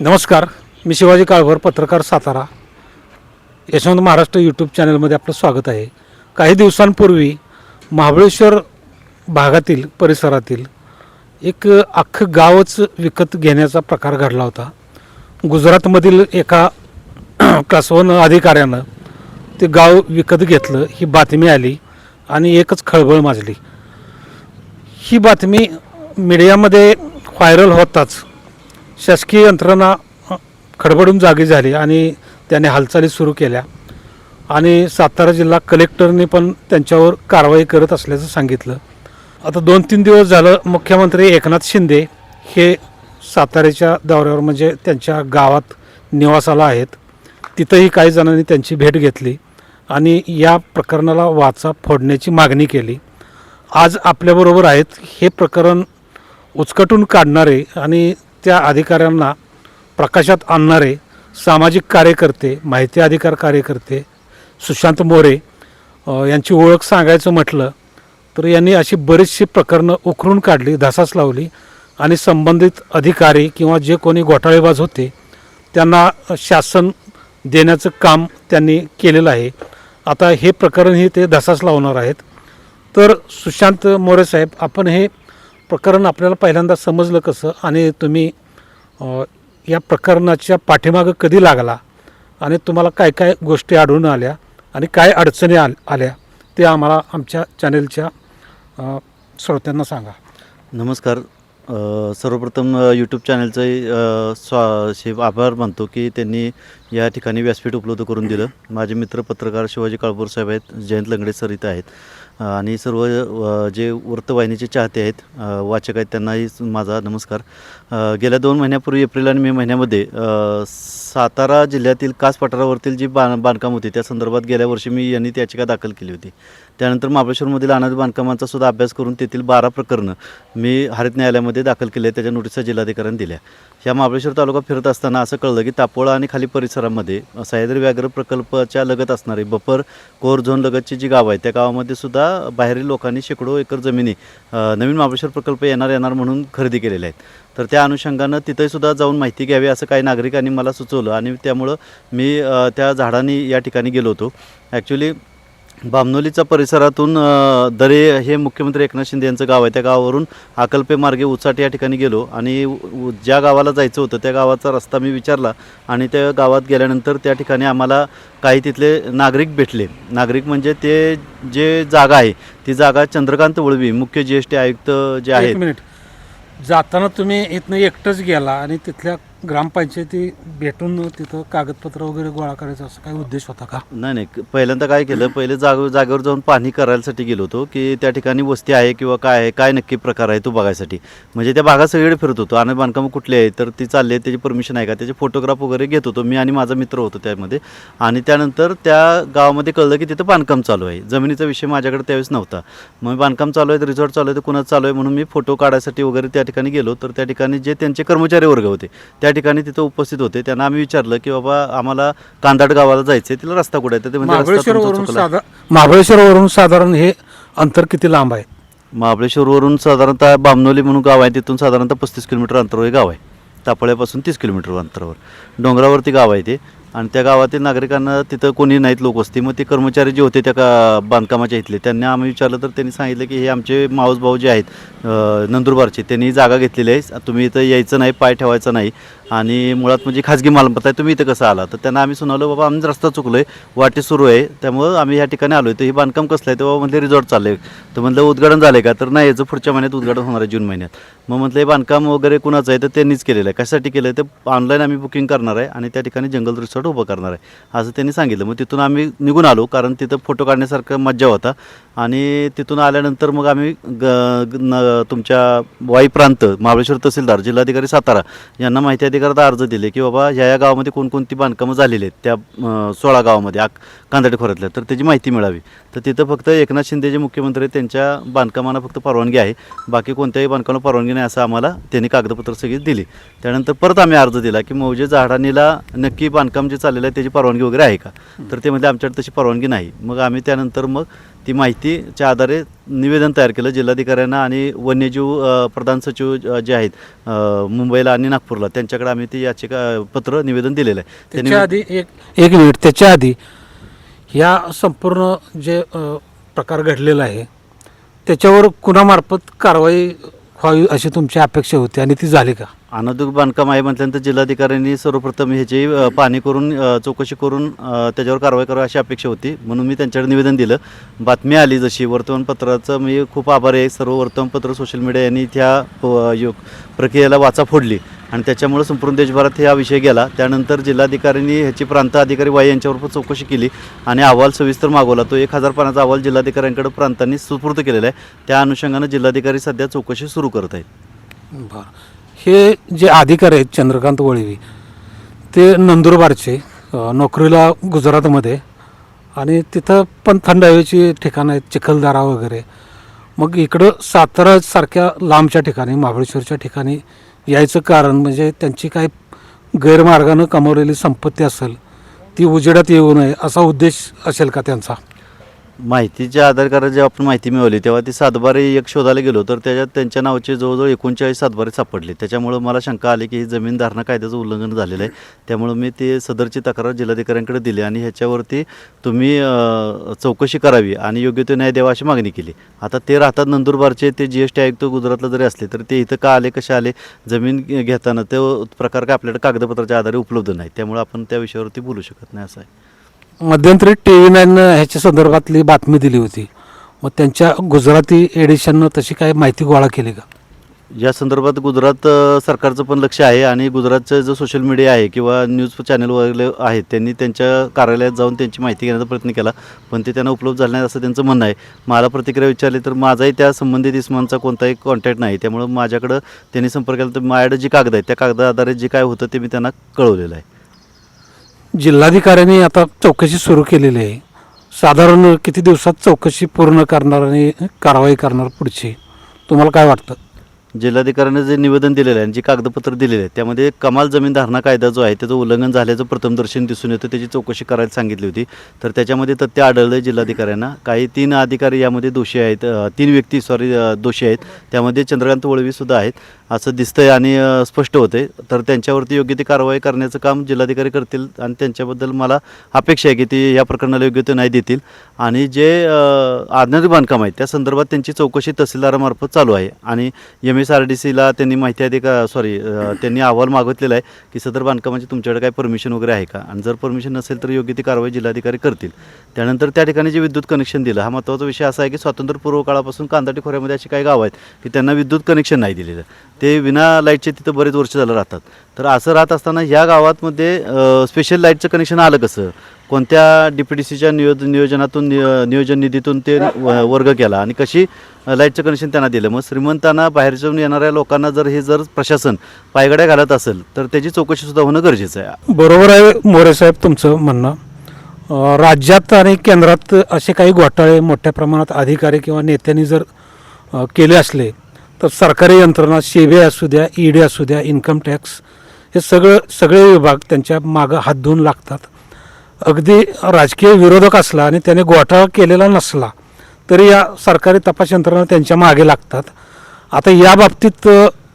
नमस्कार मी शिवाजी काळभर पत्रकार सातारा. यशवंत महाराष्ट्र यूट्यूब चॅनलमध्ये आपलं स्वागत आहे. काही दिवसांपूर्वी महाबळेश्वर भागातील परिसरातील एक अख्खं गावच विकत घेण्याचा प्रकार घडला होता. गुजरातमधील एका क्लास वन अधिकाऱ्यानं ते गाव विकत घेतलं ही बातमी आली आणि एकच खळबळ माजली. ही बातमी मीडियामध्ये व्हायरल होताच शासकीय यंत्रणा खडबडून जागी झाली आणि त्याने हालचाली सुरू केल्या. आणि सातारा जिल्हा कलेक्टरने पण त्यांच्यावर कारवाई करत असल्याचं सांगितलं. आता दोन तीन दिवस झालं मुख्यमंत्री एकनाथ शिंदे हे साताऱ्याच्या दौऱ्यावर म्हणजे त्यांच्या गावात निवासाला आहेत. तिथंही काही जणांनी त्यांची भेट घेतली आणि या प्रकरणाला वाचा फोडण्याची मागणी केली. आज आपल्याबरोबर आहेत हे प्रकरण उचकटून काढणारे आणि त्या अधिकाऱ्यांना प्रकाशात आणणारे सामाजिक कार्यकर्ते माहिती अधिकार कार्यकर्ते सुशांत मोरे यांची ओळख सांगायचं म्हटलं तर यांनी अशी बरीचशी प्रकरणं उखरून काढली धसास लावली आणि संबंधित अधिकारी किंवा जे कोणी घोटाळेबाज होते त्यांना शासन देण्याचं काम त्यांनी केलेलं आहे. आता हे प्रकरणही ते धसास लावणार आहेत. तर सुशांत मोरे साहेब आपण हे प्रकरण आपल्याला पहिल्यांदा समजलं कसं आणि तुम्ही या प्रकरणाच्या पाठीमागं कधी लागला आणि तुम्हाला काय काय गोष्टी आढळून आल्या आणि काय अडचणी आल आल्या ते आम्हाला आमच्या चॅनेलच्या श्रोत्यांना सांगा. नमस्कार. सर्वप्रथम यूट्यूब चॅनलचं स्वा शे आभार मानतो की त्यांनी या ठिकाणी व्यासपीठ उपलब्ध करून दिलं. माझे मित्र पत्रकार शिवाजी काळपूर साहेब आहेत जयंत लंगडे सर इथं आहेत. आणि सर्व जे वृत्तवाहिनीचे चाहते आहेत वाचक आहेत त्यांनाही माझा नमस्कार. गेल्या दोन महिन्यापूर्वी एप्रिल आणि मे महिन्यामध्ये सातारा जिल्ह्यातील कास पठारावरतील जी बां बांधकाम होती त्या संदर्भात गेल्या वर्षी मी यांनी याचिका दाखल केली होती. त्यानंतर महाबळेश्वरमधील अनाथ बांधकामांचा सुद्धा अभ्यास करून तेथील बारा प्रकरणं मी हरित न्यायालयामध्ये दाखल केले त्याच्या नोटिसा जिल्हाधिकाऱ्यांनी दिल्या. या महाबळेश्वर तालुका फिरत असताना असं कळलं की तापोळा आणि खाली परिसरामध्ये सह्याद्री व्याघ्र प्रकल्पाच्या लगत असणारी बफर कोर झोन लगतची जी गाव आहे त्या गावामध्ये सुद्धा बाहेरील लोकांनी शेकडो एकर जमिनी नवीन महाबळेश्वर प्रकल्प येणार येणार म्हणून खरेदी केलेल्या आहेत. तर त्या अनुषंगानं तिथेसुद्धा जाऊन माहिती घ्यावी असं काही नागरिकांनी मला सुचवलं आणि त्यामुळं मी त्या झाडांनी या ठिकाणी गेलो होतो. ॲक्च्युली बामनोलीच्या परिसरातून दरे हे मुख्यमंत्री एकनाथ शिंदे यांचं गाव आहे. त्या गावावरून अकल्पे मार्गे उचाट या ठिकाणी गेलो आणि ज्या गावाला जायचं होतं त्या गावाचा रस्ता मी विचारला आणि त्या गावात गेल्यानंतर त्या ठिकाणी आम्हाला काही तिथले नागरिक भेटले. नागरिक म्हणजे ते जे जागा आहे ती जागा चंद्रकांत वळवी मुख्य जी एस टी आयुक्त जे आहेत. मिनिट. जाताना तुम्ही इथनं एकटंच गेला आणि तिथल्या ग्रामपंचायती भेटून तिथं कागदपत्र वगैरे गोळा करायचा असं काही उद्देश होता का? नाही नाही. पहिल्यांदा काय केलं पहिले जाग जागेवर जाऊन पाहणी करायसाठी गेलो होतो की त्या ठिकाणी वस्ती आहे किंवा काय आहे काय नक्की प्रकार आहे तो बघायसाठी. म्हणजे त्या भागात सगळीकडे फिरत होतो. आणि बांधकामं कुठली आहे तर ती चालली आहे त्याची परमिशन आहे का? त्याचे फोटोग्राफ वगैरे घेत होतो. मी आणि माझा मित्र होतो त्यामध्ये. आणि त्यानंतर त्या गावामध्ये कळलं की तिथं बांधकाम चालू आहे. जमिनीचा विषय माझ्याकडे त्यावेळेस नव्हता. मग बांधकाम चालू आहे रिझॉर्ट चालू आहे तर कुणाचं चालू आहे म्हणून मी फोटो काढायसाठी वगैरे त्या ठिकाणी गेलो. तर त्या ठिकाणी जे त्यांचे कर्मचारी वर्ग होते त्या ठिकाणी तिथं उपस्थित होते. त्यांना आम्ही विचारलं की बाबा आम्हाला कांदाड गावाला जायचं आहे तिला रस्ता कुठे आहे? तर ते म्हणजे रस्ता तुमचा महाबळेश्वरवरून चुकला आहे. साधा महाबळेश्वरवरून साधारण हे अंतर किती लांब आहे? महाबळेश्वरवरून साधारणतः बामनोली म्हणून गाव आहे. तिथून साधारणतः पस्तीस किलोमीटर अंतरावर हे गाव आहे. तापळ्यापासून तीस किलोमीटर अंतरावर. डोंगरावरती गाव आहे ते. आणि त्या गावातील नागरिकांना तिथं कोणी नाहीत लोक असते मग ते कर्मचारी जे होते त्या का बांधकामाच्या इथले त्यांनी आम्ही विचारलं तर त्यांनी सांगितलं की हे आमचे माऊस भाऊ जे आहेत अं, नंदुरबारचे त्यांनी जागा घेतलेली आहे. तुम्ही इथं यायचं नाही पाय ठेवायचा नाही. आणि मुळात म्हणजे खाजगी मालमत्ता आहे तुम्ही इथं कसं आला तर त्यांना आम्ही सुनावलं बाबा आम्ही रस्ता चुकलो आहे वाटे सुरू आहे त्यामुळं आम्ही या ठिकाणी आलो आहे तर हे बांधकाम कसलं आहे? तेव्हा म्हटलं रिझॉर्ट चाललं आहे तर म्हटलं उद्घाटन झालं आहे का? तर नाही याचं पुढच्या महिन्यात उद्घाटन होणार आहे जून महिन्यात. मग म्हटलं हे बांधकाम वगैरे कुणाचं आहे? तर त्यांनीच केलेलं आहे. कशासाठी केलं आहे ते ऑनलाईन आम्ही बुकिंग करणार आहे आणि त्या ठिकाणी जंगल रिसॉर्ट उभं करणार आहे असं त्यांनी सांगितलं. मग तिथून आम्ही निघून आलो कारण तिथं फोटो काढण्यासारखं मज्जा होता. आणि तिथून आल्यानंतर मग आम्ही ग ग- न तुमच्या वाई प्रांत महाबळेश्वर तहसीलदार जिल्हाधिकारी सातारा यांना माहिती अधिकारात अर्ज दिले की बाबा ह्या या गावामध्ये कोणकोणती बांधकामं झालेली आहेत त्या सोळा गावामध्ये आक कांदाडे खोऱ्यातल्या. तर त्याची माहिती मिळावी. तर तिथं फक्त एकनाथ शिंदे जे मुख्यमंत्री आहेत त्यांच्या बांधकामांना फक्त परवानगी आहे. बाकी कोणत्याही बांधकामाला परवानगी नाही असं आम्हाला त्यांनी कागदपत्र सगळी दिली. त्यानंतर परत आम्ही अर्ज दिला की मौजे झाडानीला नक्की बांधकाम जे चाललेलं आहे त्याची परवानगी वगैरे आहे का? तर ते म्हणजे आमच्याकडे तशी परवानगी नाही. मग आम्ही त्यानंतर मग ती माहितीच्या आधारे निवेदन तयार केलं जिल्हाधिकाऱ्यांना आणि वन्यजीव प्रधान सचिव ज- आहेत मुंबईला आणि नागपूरला त्यांच्याकडे आम्ही ते याचिका पत्र निवेदन दिलेलं आहे. त्याच्या आधी एक एक मिनिट त्याच्या आधी या संपूर्ण जे प्रकार घडलेला आहे त्याच्यावर कुणामार्फत कारवाई व्हावी अशी तुमची अपेक्षा होती आणि ती झाली का? अनाधिक बांधकाम आहे म्हटल्यानंतर जिल्हाधिकाऱ्यांनी सर्वप्रथम ह्याची अ, पाहणी करून अ, चौकशी करून अ, त्याच्यावर कारवाई करावी अशी अपेक्षा होती. म्हणून मी त्यांच्याकडे निवेदन दिलं. बातमी आली जशी. वर्तमानपत्राचं मी खूप आभारी आहे. सर्व वर्तमानपत्र सोशल मीडिया यांनी त्या प- यो- प्रक्रियेला वाचा फोडली. आणि त्याच्यामुळे संपूर्ण देशभरात हा विषय गेला. त्यानंतर जिल्हाधिकाऱ्यांनी ह्याची प्रांत अधिकारी वाई यांच्यावर पण चौकशी केली आणि अहवाल सविस्तर मागवला. तो एक हजार पानाचा अहवाल जिल्हाधिकाऱ्यांकडे प्रांतांनी सुपूर्द केलेला आहे. त्या अनुषंगानं जिल्हाधिकारी सध्या चौकशी सुरू करत आहेत. बरं. हे जे अधिकारी आहेत चंद्रकांत वळवी ते नंदुरबारचे नोकरीला गुजरातमध्ये आणि तिथं पण थंड हवेची ठिकाणं आहेत चिखलदरा वगैरे. मग इकडं सातारासारख्या लांबच्या ठिकाणी महाबळेश्वरच्या ठिकाणी यायचं कारण म्हणजे त्यांची काय गैरमार्गानं कमवलेली संपत्ती असेल ती उजेडात येऊ नये असा उद्देश असेल का त्यांचा? माहितीच्या आधारकारात जेव्हा आपण माहिती मिळवली तेव्हा ती सातबारे एक शोधायला गेलो तर त्याच्यात त्यांच्या नावाचे जवळजवळ एकोणचाळीस सातबारे सापडले. त्याच्यामुळं मला शंका आली की ही जमीन धारणा कायद्याचं उल्लंघन झालेलं आहे. त्यामुळं मी ते सदरची तक्रार जिल्हाधिकाऱ्यांकडे दिली आणि ह्याच्यावरती तुम्ही चौकशी करावी आणि योग्य तो न्याय द्यावा अशी मागणी केली. आता ते राहतात नंदुरबारचे ते जी एस टी आयुक्त गुजरातला जरी असले तर ते इथं का आले कसे आले जमीन घे- घेताना तो प्रकार काय आपल्याकडे कागदपत्राच्या आधारे उपलब्ध नाही. त्यामुळे आपण त्या विषयावरती बोलू शकत नाही असं आहे. मध्यंतरी टी व्ही नाईननं ह्याच्या संदर्भातली बातमी दिली होती. मग त्यांच्या गुजराती एडिशननं तशी काय माहिती गोळा केली का? या संदर्भात गुजरात सरकारचं पण लक्ष आहे आणि गुजरातचं जो सोशल मीडिया आहे किंवा न्यूज चॅनल वगैरे आहेत त्यांनी त्यांच्या कार्यालयात जाऊन त्यांची माहिती घेण्याचा प्रयत्न केला पण ते त्यांना उपलब्ध झाले नाही असं त्यांचं म्हणणं आहे. मला प्रतिक्रिया विचारली तर माझाही त्या संबंधित इस्मानचा कोणताही कॉन्टॅक्ट नाही त्यामुळं माझ्याकडं त्यांनी संपर्क केला. तर माझ्याकडे जी कागद आहेत त्या कागदाआधारे जे काय होतं ते मी त्यांना कळवलेलं आहे. जिल्हाधिकाऱ्यांनी आता चौकशी सुरू केलेली आहे. साधारण किती दिवसात चौकशी पूर्ण करणार आणि कारवाई करणार पुढची? तुम्हाला काय वाटतं? जिल्हाधिकाऱ्याने जे निवेदन दिलेलं आहे आणि जे कागदपत्र दिलेले आहे त्यामध्ये कमाल जमीन धारणा कायदा जो आहे त्याचं उल्लंघन झाल्याचं प्रथमदर्शन दिसून येतं त्याची चौकशी करायला सांगितली होती. तर त्याच्यामध्ये तथ्य आढळलं आहे जिल्हाधिकाऱ्यांना. काही तीन अधिकारी यामध्ये दोषी आहेत तीन व्यक्ती सॉरी दोषी आहेत. त्यामध्ये चंद्रकांत वळवीसुद्धा आहेत. असं दिसतंय आणि स्पष्ट होते तर त्यांच्यावरती योग्य ती कारवाई करण्याचं काम जिल्हाधिकारी करतील आणि त्यांच्याबद्दल मला अपेक्षा आहे की ते या प्रकरणाला योग्य ते नाही देतील. आणि जे आज्ञारी बांधकाम आहेत त्या संदर्भात त्यांची चौकशी तहसीलदारामार्फत चालू आहे. आणि एम. एस आर डी सीला त्यांनी माहिती आहे का सॉरी त्यांनी अहवाल मागितलेला आहे की सदर बांधकामाची तुमच्याकडे काय परमिशन वगैरे आहे का? आणि जर परमिशन नसेल तर योग्य ती कारवाई जिल्हाधिकारी करतील. त्यानंतर त्या ठिकाणी जे विद्युत कनेक्शन दिलं हा महत्त्वाचा विषय असा आहे की स्वातंत्र्यपूर्व काळापासून कांदाटी खोऱ्यामध्ये अशी काही गावं आहेत की त्यांना विद्युत कनेक्शन नाही दिलेलं. ते विना लाईटचे तिथं बरेच वर्ष झालं राहतात. तर असं राहत असताना ह्या गावातमध्ये स्पेशल लाईटचं कनेक्शन आलं कसं? कोणत्या डी पी डी सीच्या नियोज नियोजनातून नियोजन निधीतून ते व- वर्ग केला? आणि कशी लाईटचं कनेक्शन त्यांना दिलं? मग श्रीमंतांना बाहेरच्या येणाऱ्या लोकांना जर हे जर प्रशासन पायगड्या घालत असेल तर त्याची चौकशीसुद्धा होणं गरजेचं आहे. बरोबर आहे मोरे साहेब तुमचं म्हणणं. राज्यात आणि केंद्रात असे काही घोटाळे मोठ्या प्रमाणात अधिकारी किंवा नेत्यांनी जर केले असले तर सरकारी यंत्रणा सी बी आय असू द्या ई डी असू द्या इन्कम टॅक्स हे सगळं सगळे विभाग त्यांच्या मागं हात धुवून लागतात. अगदी राजकीय विरोधक असला आणि त्याने घोटाळा केलेला नसला तरी या सरकारी तपास यंत्रणा त्यांच्या मागे लागतात. आता या बाबतीत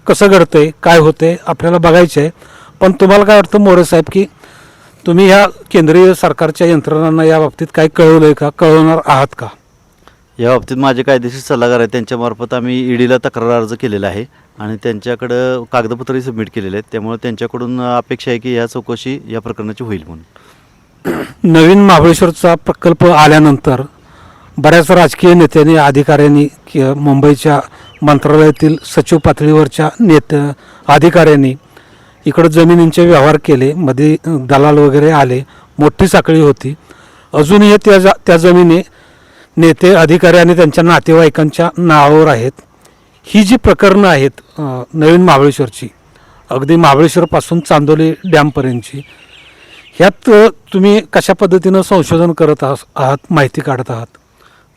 कसं घडतंय काय होते आपल्याला बघायचं आहे पण तुम्हाला काय वाटतं मोरे साहेब की तुम्ही ह्या केंद्रीय सरकारच्या यंत्रणांना या बाबतीत काय आहे का? कळवणार आहात का? या बाबतीत माझे कायदेशीर सल्लागार आहेत. त्यांच्यामार्फत आम्ही ईडीला तक्रार अर्ज केलेला आहे आणि त्यांच्याकडं कागदपत्रही सबमिट केलेले आहेत. त्यामुळे त्यांच्याकडून अपेक्षा आहे की या चौकशी या प्रकरणाची होईल म्हणून. नवीन महाबळेश्वरचा प्रकल्प आल्यानंतर बऱ्याच राजकीय नेत्यांनी अधिकाऱ्यांनी मुंबईच्या मंत्रालयातील सचिव पातळीवरच्या नेत अधिकाऱ्यांनी इकडं जमिनींचे व्यवहार केले. मध्ये दलाल वगैरे आले. मोठी साखळी होती. अजूनही त्या जा त्या जमिनी नेते अधिकारी आणि त्यांच्या नातेवाईकांच्या नावावर आहेत. ही जी प्रकरणं आहेत नवीन महाबळेश्वरची अगदी महाबळेश्वरपासून चांदोली डॅमपर्यंतची ह्यात तुम्ही कशा पद्धतीनं संशोधन करत आहात आहात माहिती काढत आहात?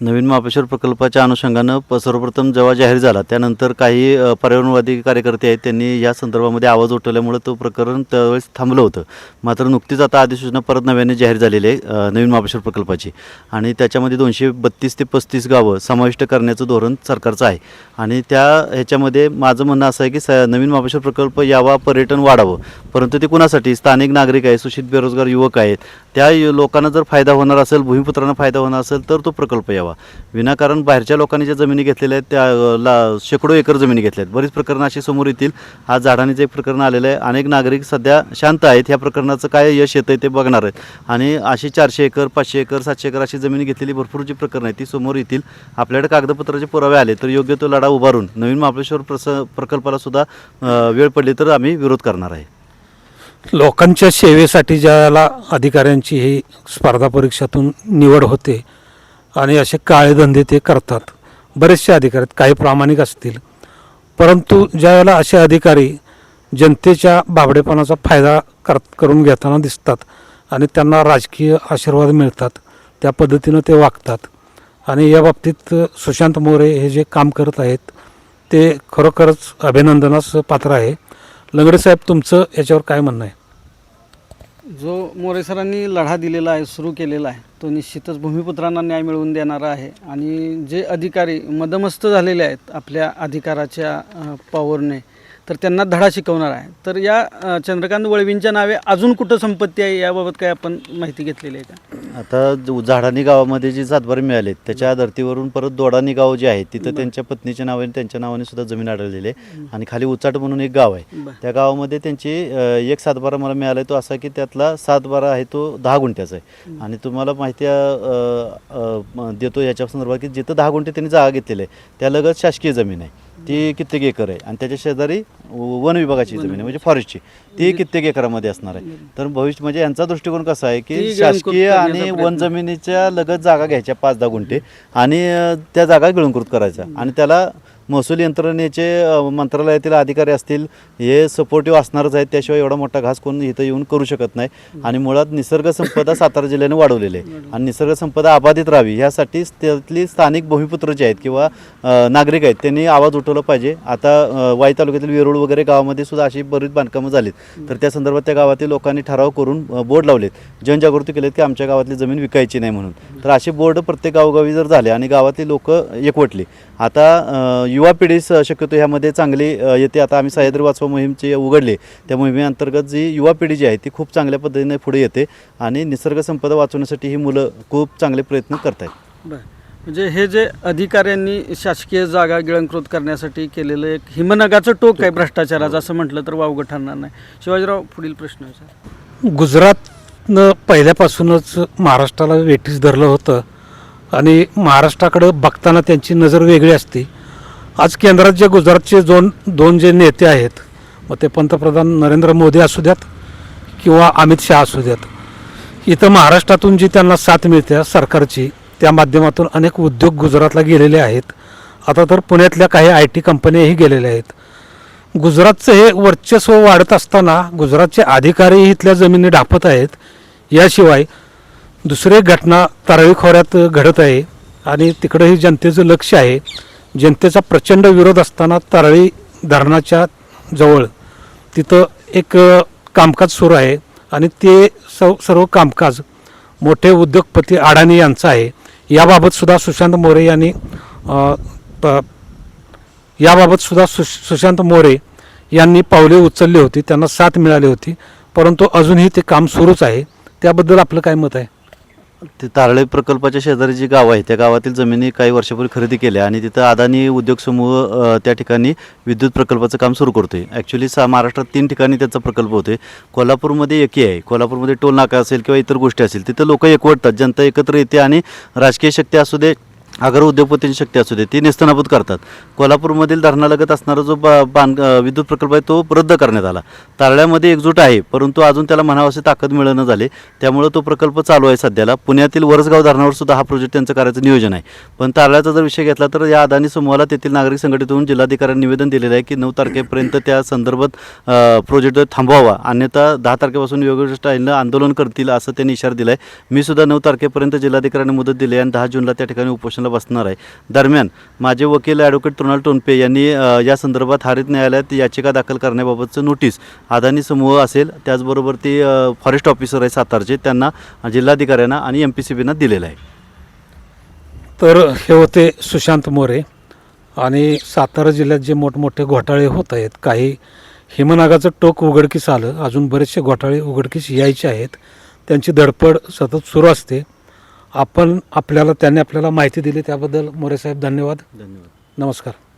नवीन महाबळेश्वर प्रकल्पाच्या अनुषंगानं प सर्वप्रथम जेव्हा जाहीर झाला. त्यानंतर काही अ, पर्यावरणवादी कार्यकर्ते आहेत त्यांनी या संदर्भामध्ये आवाज उठवल्यामुळे तो प्रकरण त्यावेळेस थांबलं होतं. मात्र नुकतीच आता अधिसूचना परत नव्याने जाहीर झालेली आहे अ, नवीन महाबळेश्वर प्रकल्पाची. आणि त्याच्यामध्ये दोनशे बत्तीस ते पस्तीस गावं समाविष्ट करण्याचं धोरण सरकारचं आहे. आणि त्या ह्याच्यामध्ये माझं म्हणणं असं आहे की स नवीन महाबळेश्वर प्रकल्प यावा पर्यटन वाढावं. परंतु ते कुणासाठी? स्थानिक नागरिक आहे सुशित बेरोजगार युवक आहेत. त्या यु- लोकांना जर फायदा होणार असेल भूमिपुत्रांना फायदा होणार असेल तर तो प्रकल्प यावा. विनाकारण बाहेरच्या लोकांनी ज्या जमिनी घेतलेल्या आहेत त्या ला शेकडो एकर जमिनी घेतल्या आहेत बरीच प्रकरणं अशी समोर येतील. आज झाडांचं एक प्रकरण आलेलं आहे अनेक नागरिक सध्या शांत आहेत. ह्या प्रकरणाचं काय यश येतं आहे ते बघणार आहेत. आणि अशी चारशे एकर पाचशे एकर सातशे एकर अशी जमिनी घेतलेली भरपूर जी प्रकरणं आहेत ती समोर येतील. आपल्याकडे कागदपत्राचे पुरावे आले तर योग्य तो लढा उभारून नवीन महाबळेश्वर प्रस प्रकल्पाला सुद्धा वेळ पडली तर आम्ही विरोध करणार आहे. लोकांच्या सेवेसाठी ज्याला अधिकाऱ्यांची ही स्पर्धा परीक्षातून निवड होते आणि असे काळे धंदे ते करतात. बरेचसे अधिकारी आहेत काही प्रामाणिक असतील. परंतु ज्यावेळेला असे अधिकारी जनतेच्या बाबडेपणाचा फायदा कर करून घेताना दिसतात आणि त्यांना राजकीय आशीर्वाद मिळतात त्या पद्धतीनं ते वागतात. आणि या बाबतीत सुशांत मोरे हे जे काम करत आहेत ते खरोखरच अभिनंदनास पात्र आहे. लंगडे साहेब तुमचं याच्यावर काय म्हणणं आहे? जो मोरे सरांनी लढा दिलेला आहे सुरू केलेला आहे तो निश्चितच भूमिपुत्रांना न्याय मिळवून देणारा आहे. आणि जे अधिकारी मदमस्त झालेले आहेत आपल्या अधिकाराच्या पॉवरने तर त्यांना धडा शिकवणार आहे. तर या चंद्रकांत वळवींच्या नावे अजून कुठं संपत्ती आहे याबाबत काय आपण माहिती घेतलेली आहे का? आता झाडानी गावामध्ये जी सातबारे मिळाले त्याच्या धर्तीवरून परत दोडानी गाव जे आहे तिथं त्यांच्या पत्नीच्या नावाने त्यांच्या नावाने सुद्धा जमीन आढळलेली आहे. आणि खाली उचाट म्हणून एक गाव आहे. त्या गावामध्ये त्यांची एक सातबारा मला मिळाला आहे तो असा की त्यातला सातबारा आहे तो दहा गुंठ्याचा आहे. आणि तुम्हाला माहिती देतो याच्या संदर्भात की जिथं दहा गुंठे त्यांनी जागा घेतलेली आहे त्या लगत शासकीय जमीन आहे. ती कित्येक एकर आहे. आणि त्याच्या शेजारी वन विभागाची जमीन आहे म्हणजे फॉरेस्टची ती कित्येक एकरामध्ये असणार आहे. तर भविष्य म्हणजे यांचा दृष्टिकोन कसा आहे की शासकीय आणि वन. जमिनीच्या लगत जागा घ्यायच्या पाच दहा गुंठे आणि त्या जागा गिळंकृत करायच्या. आणि त्याला महसूल यंत्रणेचे मंत्रालयातील अधिकारी असतील हे सपोर्टिव्ह असणारच आहेत. त्याशिवाय एवढा मोठा घास कोण इथं येऊन करू शकत नाही. आणि मुळात निसर्ग संपदा सातारा जिल्ह्याने वाढवलेली आहे. आणि निसर्ग संपदा अबाधित राहावी यासाठी त्यातली स्थानिक भूमिपुत्र जे आहेत किंवा नागरिक आहेत. त्यांनी आवाज उठवला पाहिजे. आता वाई तालुक्यातील वेरूळ वगैरे गावामध्ये सुद्धा अशी बरीच बांधकामं झालीत. तर त्या संदर्भात त्या गावातील लोकांनी ठराव करून बोर्ड लावलेत. जनजागृती केलेत की आमच्या गावातली जमीन विकायची नाही म्हणून. तर असे बोर्ड प्रत्येक गावोगावी जर झाले आणि गावातली लोक एकवटली. आता युवा पिढी स- शक्यतो ह्यामध्ये चांगली येते. आता आम्ही सह्याद्री वाचवा मोहीमचे उघडले. त्या मोहिमेअंतर्गत जी युवा पिढी जी आहे ती खूप चांगल्या पद्धतीने पुढे येते आणि निसर्ग संपदा वाचवण्यासाठी ही मुलं खूप चांगले प्रयत्न करत आहेत बरं. म्हणजे हे जे अधिकाऱ्यांनी शासकीय जागा गिळंकृत करण्यासाठी केलेलं एक हिमनगाचं टोक आहे भ्रष्टाचाराचं असं म्हटलं तर वावगं ठरणार नाही. शिवाजीराव पुढील प्रश्न आहे सर. गुजरातनं पहिल्यापासूनच महाराष्ट्राला वेठीस धरलं होतं आणि महाराष्ट्राकडं बघताना त्यांची नजर वेगळी असते. आज केंद्रात जे गुजरातचे दोन दोन जे नेते आहेत मग ते पंतप्रधान नरेंद्र मोदी असू द्यात किंवा अमित शहा असू द्यात इथं महाराष्ट्रातून जी त्यांना साथ मिळते सरकारची त्या माध्यमातून अनेक उद्योग गुजरातला गेलेले आहेत. आता तर पुण्यातल्या काही आय टी कंपन्याही गेलेल्या आहेत. गुजरातचं हे वर्चस्व वाढत असताना गुजरातचे अधिकारी इथल्या जमिनी ढापत आहेत. याशिवाय दुसरे घटना तारळी खोऱ्यात घडत आहे आणि तिकडंही जनतेचं लक्ष आहे. जनतेचा प्रचंड विरोध असताना तारळी धरणाच्या जवळ तिथं एक कामकाज सुरू आहे आणि ते सव सर्व कामकाज मोठे उद्योगपती अडाणी यांचं आहे. याबाबतसुद्धा सुशांत मोरे यांनी याबाबतसुद्धा प- सु सुशांत मोरे यांनी पावले उचलली होती त्यांना साथ मिळाली होती परंतु अजूनही ते काम सुरूच आहे. त्याबद्दल आपलं काय मत आहे? ते तारळे प्रकल्पाच्या शेजारी जी गाव आहे त्या गावातील जमिनी काही वर्षापूर्वी खरेदी केल्या आणि तिथं अदानी उद्योग समूह अ, त्या ठिकाणी विद्युत प्रकल्पाचं काम सुरू करतोय. ॲक्च्युली सा महाराष्ट्रात तीन ठिकाणी त्याचा प्रकल्प होतोय. कोल्हापूरमध्ये एकी आहे. कोल्हापूरमध्ये टोल नाका असेल किंवा इतर गोष्टी असेल तिथं लोक एकवटतात जनता एकत्र येते आणि राजकीय शक्ती असू दे अगर उद्योगपतींची शक्ती असू दे ती नेस्तनाबूत करतात. कोल्हापूरमधील धरणालगत असणारा जो बा बांध विद्युत प्रकल्प आहे तो रद्द करण्यात आला. तारळ्यामध्ये एकजूट आहे परंतु अजून त्याला म्हणावाशी ताकद मिळणं झाले. त्यामुळं तो प्रकल्प चालू आहे सध्याला. पुण्यातील वरसगाव धरणावर सुद्धा हा प्रोजेक्ट त्यांचं करायचं नियोजन आहे. पण तारळ्याचा जर विषय घेतला तर या अदानी समूहाला तेथील नागरिक संघटित होऊन जिल्हाधिकाऱ्यांनी निवेदन दिलेलं आहे की नऊ तारखेपर्यंत त्या संदर्भात प्रोजेक्ट थांबवावा. अन्यथा दहा तारखेपासून वेगवेगळ्या स्टाईलनं आंदोलन करतील असं त्यांनी इशारा दिला आहे मी सुद्धा नऊ तारखेपर्यंत जिल्हाधिकाऱ्यांनी मुदत दिली आहे आणि दहा जूनला त्या ठिकाणी उपोषण उपोषणाला बसणार आहे. दरम्यान माझे वकील ॲडव्होकेट तृणाल टोनपे यांनी या संदर्भात हरित न्यायालयात याचिका दाखल करण्याबाबतचं नोटीस अदानी समूह असेल त्याचबरोबर ते फॉरेस्ट ऑफिसर आहे सातारचे त्यांना जिल्हाधिकाऱ्यांना आणि एम पी सी बीना दिलेलं आहे. तर हे होते सुशांत मोरे आणि सातारा जिल्ह्यात जे मोठमोठे घोटाळे होत आहेत काही हिमनागाचं टोक उघडकीस आलं अजून बरेचसे घोटाळे उघडकीस यायचे आहेत त्यांची धडपड सतत सुरू असते. आपण आपल्याला त्यांनी आपल्याला माहिती दिली त्याबद्दल मोरे साहेब धन्यवाद. धन्यवाद. नमस्कार.